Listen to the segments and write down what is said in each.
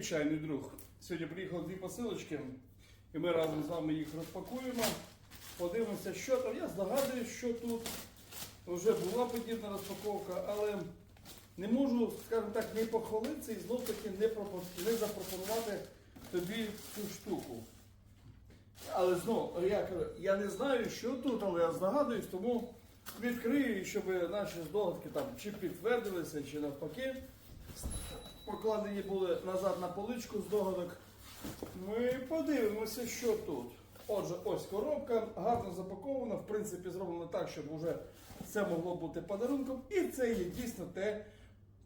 Привіт, чайний друг. Сьогодні приїхали дві посилочки, і ми разом з вами їх розпакуємо. Подивимося, що там. Я здогадуюсь, що тут вже була подібна розпаковка, але не можу, скажімо так, не похвалитися і знов таки не, пропо- не запропонувати тобі цю штуку. Але знову, я я не знаю, що тут, але я здогадуюсь, тому відкрию, щоб наші здогадки там чи підтвердилися, чи навпаки покладені були назад на поличку здогадок. Ми подивимося, що тут. Отже, ось коробка, гарно запакована, в принципі, зроблено так, щоб вже це могло бути подарунком. І це є дійсно те,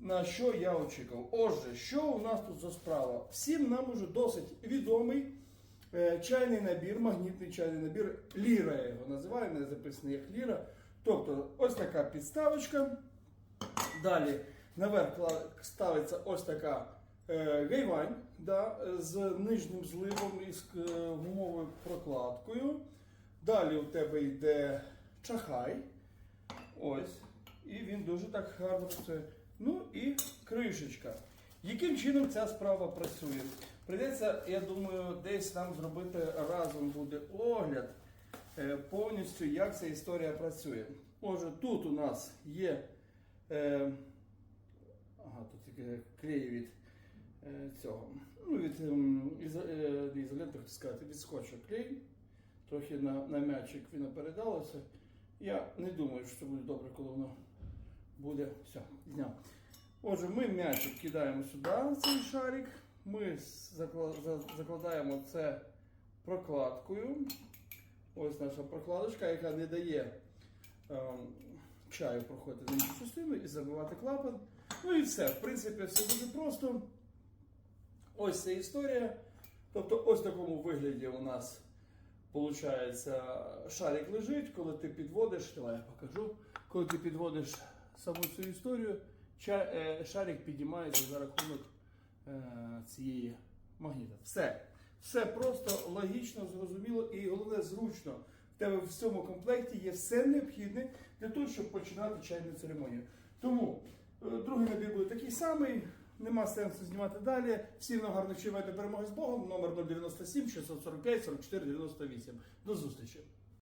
на що я очікував. Отже, що у нас тут за справа? Всім нам уже досить відомий е, чайний набір, магнітний чайний набір, ліра я його називаю, не записаний як ліра. Тобто, ось така підставочка. Далі наверх ставиться ось така е, гайвань да, з нижнім зливом і з е, гумовою прокладкою. Далі у тебе йде чахай. Ось. І він дуже так гарно працює. Ну і кришечка. Яким чином ця справа працює? Прийдеться, я думаю, десь нам зробити разом буде огляд е, повністю, як ця історія працює. Отже, тут у нас є. Ага, тут клей від е, цього. Ну, від ем, е, ізоленту, хотів сказати, від клей. Трохи на, на м'ячик він передалося. Я не думаю, що це буде добре, коли воно буде. Все, зняв. Отже, ми м'ячик кидаємо сюди, цей шарик. Ми закладаємо це прокладкою. Ось наша прокладочка, яка не дає ем, чаю проходити на іншу частину і забивати клапан. Ну і все. В принципі, все дуже просто. Ось ця історія. Тобто, ось в такому вигляді у нас виходить, шарик лежить, коли ти підводиш, давай я покажу, коли ти підводиш саму цю історію, е, шарик піднімається за рахунок е, цієї магніта. Все. Все просто логічно, зрозуміло і головне зручно. В тебе в цьому комплекті є все необхідне для того, щоб починати чайну церемонію. Тому е, другий набір буде такий самий. Нема сенсу знімати далі. Всім нам гарно вчивайте перемоги з Богом. Номер 097 645 44 98. До зустрічі.